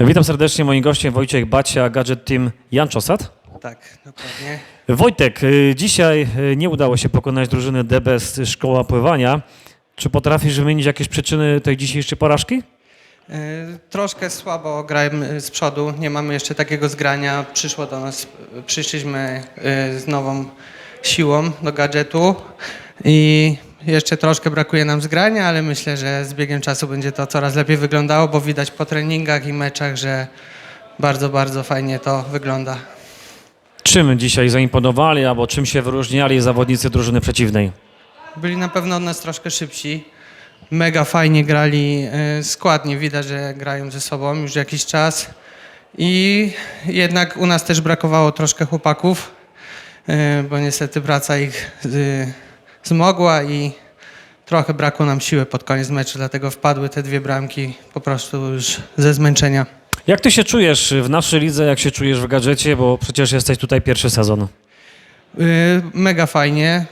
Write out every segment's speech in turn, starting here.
Witam serdecznie, moim gościem Wojciech Bacia, Gadget Team Jan Czosat. Tak, dokładnie. Wojtek, y, dzisiaj y, nie udało się pokonać drużyny DBS Szkoła Pływania. Czy potrafisz wymienić jakieś przyczyny tej dzisiejszej porażki? E, Troszkę słabo grałem z przodu, nie mamy jeszcze takiego zgrania. Przyszło do nas, przyszliśmy z nową siłą do gadżetu i jeszcze troszkę brakuje nam zgrania, ale myślę, że z biegiem czasu będzie to coraz lepiej wyglądało, bo widać po treningach i meczach, że bardzo, bardzo fajnie to wygląda. Czym dzisiaj zaimponowali, albo czym się wyróżniali zawodnicy drużyny przeciwnej? Byli na pewno od nas troszkę szybsi. Mega fajnie grali e, składnie. Widać, że grają ze sobą już jakiś czas. I jednak u nas też brakowało troszkę chłopaków, e, bo niestety praca ich z- zmogła i trochę brakło nam siły pod koniec meczu, dlatego wpadły te dwie bramki po prostu już ze zmęczenia. Jak ty się czujesz w naszej lidze, jak się czujesz w gadżecie, bo przecież jesteś tutaj pierwszy sezon. Y, Mega fajnie,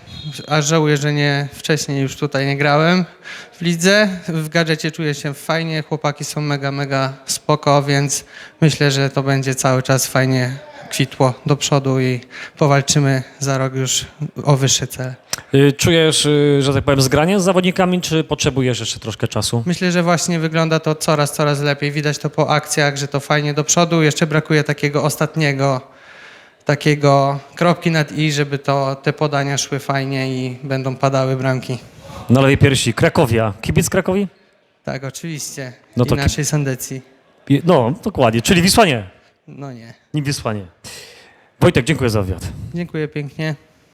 aż żałuję, że nie wcześniej już tutaj nie grałem w lidze. W gadżecie czuję się fajnie, chłopaki są mega, mega spoko, więc myślę, że to będzie cały czas fajnie kwitło do przodu i powalczymy za rok już o wyższe cele. Y, Czujesz, y, że tak powiem, zgranie z zawodnikami, czy potrzebujesz jeszcze troszkę czasu? Myślę, że właśnie wygląda to coraz, coraz lepiej. Widać to po akcjach, że to fajnie do przodu. Jeszcze brakuje takiego ostatniego, takiego kropki nad i, żeby to, te podania szły fajnie i będą padały bramki. Na lewej piersi Krakowia. Kibic Krakowi? Tak, oczywiście. No I naszej Sandecji. No, dokładnie. Czyli Wisła nie. No nie. Nie Wisła nie. Wojtek, dziękuję za wywiad. Dziękuję pięknie.